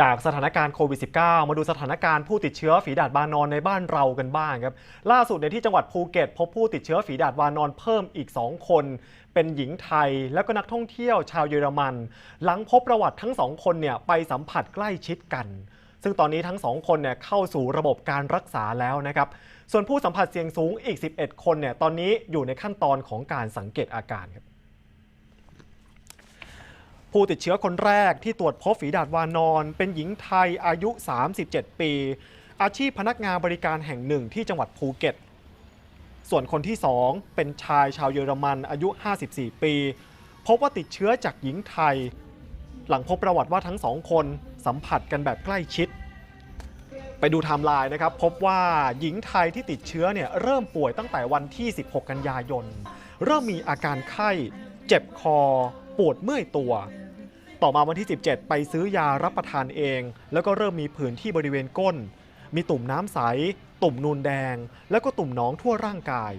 จากสถานการณ์โควิด -19 มาดูสถานการณ์ผู้ติดเชื้อฝีดาดวานอนในบ้านเรากันบ้างครับ ล่าสุดในที่จังหวัดภูเก็ต พบผู้ติดเชื้อฝีดาดวานอนเพิ่มอีก 2 คน เป็นหญิงไทยแล้วก็นักท่องเที่ยวชาวเยอรมัน หลังพบประวัติทั้งสองคนเนี่ยไปสัมผัสใกล้ชิดกัน ซึ่งตอนนี้ทั้งสองคนเนี่ยเข้าสู่ระบบการรักษาแล้วนะครับ ส่วนผู้สัมผัสเสี่ยงสูงอีก 11 คนเนี่ยตอนนี้อยู่ในขั้นตอนของการสังเกตอาการครับ ผู้ติดเชื้อคนแรกที่ตรวจพบฝีดาดวานอน เป็นหญิงไทยอายุ 37 ปี อาชีพพนักงานบริการแห่งหนึ่งที่จังหวัดภูเก็ต ส่วนคนที่ 2 เป็นชายชาวเยอรมันอายุ 54 ปี พบว่าติดเชื้อจากหญิงไทย หลังพบประวัติว่าทั้งสองคนสัมผัสกันแบบใกล้ชิด ไปดูไทม์ไลน์นะครับ พบว่าหญิงไทยที่ติดเชื้อเนี่ยเริ่มป่วยตั้งแต่วันที่ 16 กันยายน เริ่มมีอาการไข้ เจ็บคอ ปวดเมื่อยตัว ต่อมาวันที่ 17 ไปซื้อยารับประทานเอง แล้วก็เริ่มมีผื่นที่บริเวณก้น มีตุ่มน้ำใส ตุ่มนูนแดง แล้วก็ตุ่มหนองทั่วร่างกาย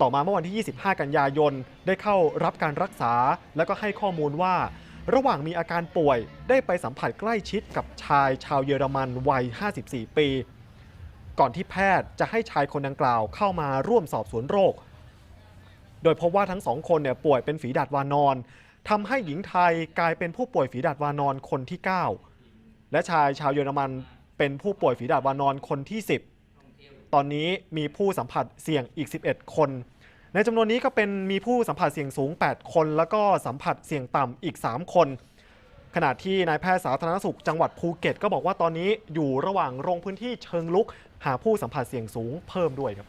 ต่อมาเมื่อวันที่ 25 กันยายนได้เข้ารับการรักษา แล้วก็ให้ข้อมูลว่า ระหว่างมีอาการป่วยได้ไปสัมผัสใกล้ชิดกับชายชาวเยอรมันวัย 54 ปี ก่อนที่แพทย์จะให้ชายคนดังกล่าวเข้ามาร่วมสอบสวนโรค โดยพบว่าทั้งสองคนเนี่ยป่วยเป็นฝีดาดวานอน ทำให้หญิงไทยกลายเป็นผู้ป่วยฝีดาดวานอนคนที่ 9 และชายชาวเยอรมันเป็นผู้ป่วยฝีดาดวานอนคนที่ 10 ตอนนี้มีผู้สัมผัสเสี่ยงอีก 11 คน ในจำนวนนี้ก็เป็นมีผู้สัมผัสเสี่ยงสูง 8 คน แล้วก็สัมผัสเสี่ยงต่ำอีก 3 คน ขณะที่นายแพทย์สาธารณสุขจังหวัดภูเก็ต ก็บอกว่าตอนนี้อยู่ระหว่างลงพื้นที่เชิงลุก หาผู้สัมผัสเสี่ยงสูงเพิ่มด้วยครับ